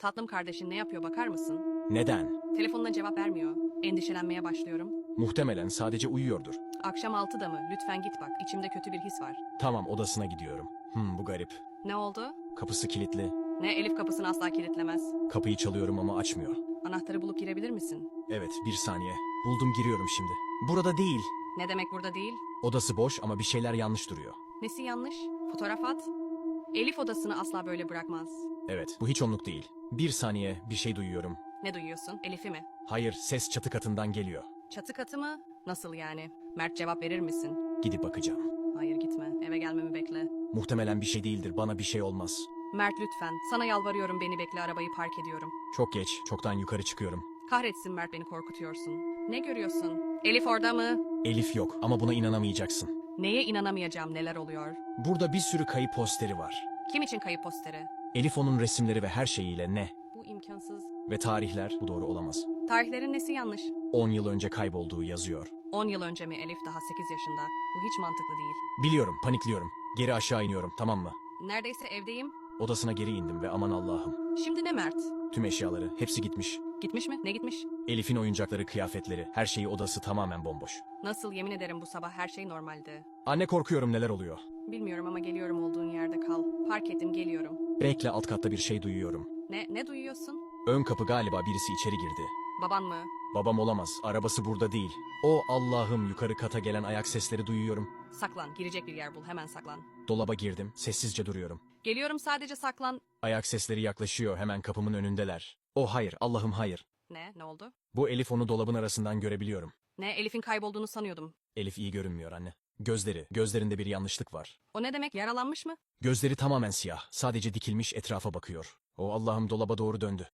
Tatlım kardeşin ne yapıyor bakar mısın? Neden? Telefonuna cevap vermiyor. Endişelenmeye başlıyorum. Muhtemelen sadece uyuyordur. Akşam 6'da mı? Lütfen git bak. İçimde kötü bir his var. Tamam odasına gidiyorum. Hmm bu garip. Ne oldu? Kapısı kilitli. Ne Elif kapısını asla kilitlemez. Kapıyı çalıyorum ama açmıyor. Anahtarı bulup girebilir misin? Evet bir saniye. Buldum giriyorum şimdi. Burada değil. Ne demek burada değil? Odası boş ama bir şeyler yanlış duruyor. Nesi yanlış? Fotoğraf at. Elif odasını asla böyle bırakmaz. Evet bu hiç onluk değil. Bir saniye bir şey duyuyorum. Ne duyuyorsun? Elif'i mi? Hayır ses çatı katından geliyor. Çatı katı mı? Nasıl yani? Mert cevap verir misin? Gidip bakacağım. Hayır gitme. Eve gelmemi bekle. Muhtemelen bir şey değildir bana bir şey olmaz. Mert lütfen. Sana yalvarıyorum beni bekle arabayı park ediyorum. Çok geç çoktan yukarı çıkıyorum. Kahretsin Mert beni korkutuyorsun. Ne görüyorsun? Elif orada mı? Elif yok ama buna inanamayacaksın. Neye inanamayacağım neler oluyor? Burada bir sürü kayıp posteri var. Kim için kayıp posteri? Elif onun resimleri ve her şeyiyle ne? Bu imkansız. Ve tarihler bu doğru olamaz. Tarihlerin nesi yanlış? 10 yıl önce kaybolduğu yazıyor. 10 yıl önce mi Elif daha 8 yaşında? Bu hiç mantıklı değil. Biliyorum panikliyorum. Geri aşağı iniyorum tamam mı? Neredeyse evdeyim. Odasına geri indim ve aman Allah'ım. Şimdi ne Mert? Tüm eşyaları hepsi gitmiş. Gitmiş mi? Ne gitmiş? Elif'in oyuncakları, kıyafetleri, her şeyi odası tamamen bomboş. Nasıl yemin ederim bu sabah her şey normaldi. Anne korkuyorum neler oluyor. Bilmiyorum ama geliyorum olduğun yerde kal. Park ettim geliyorum. Bekle alt katta bir şey duyuyorum. Ne ne duyuyorsun? Ön kapı galiba birisi içeri girdi. Baban mı? Babam olamaz. Arabası burada değil. O Allah'ım yukarı kata gelen ayak sesleri duyuyorum. Saklan. Girecek bir yer bul. Hemen saklan. Dolaba girdim. Sessizce duruyorum. Geliyorum sadece saklan. Ayak sesleri yaklaşıyor. Hemen kapımın önündeler. O hayır. Allah'ım hayır. Ne? Ne oldu? Bu Elif onu dolabın arasından görebiliyorum. Ne? Elif'in kaybolduğunu sanıyordum. Elif iyi görünmüyor anne. Gözleri. Gözlerinde bir yanlışlık var. O ne demek? Yaralanmış mı? Gözleri tamamen siyah. Sadece dikilmiş etrafa bakıyor. O Allah'ım dolaba doğru döndü.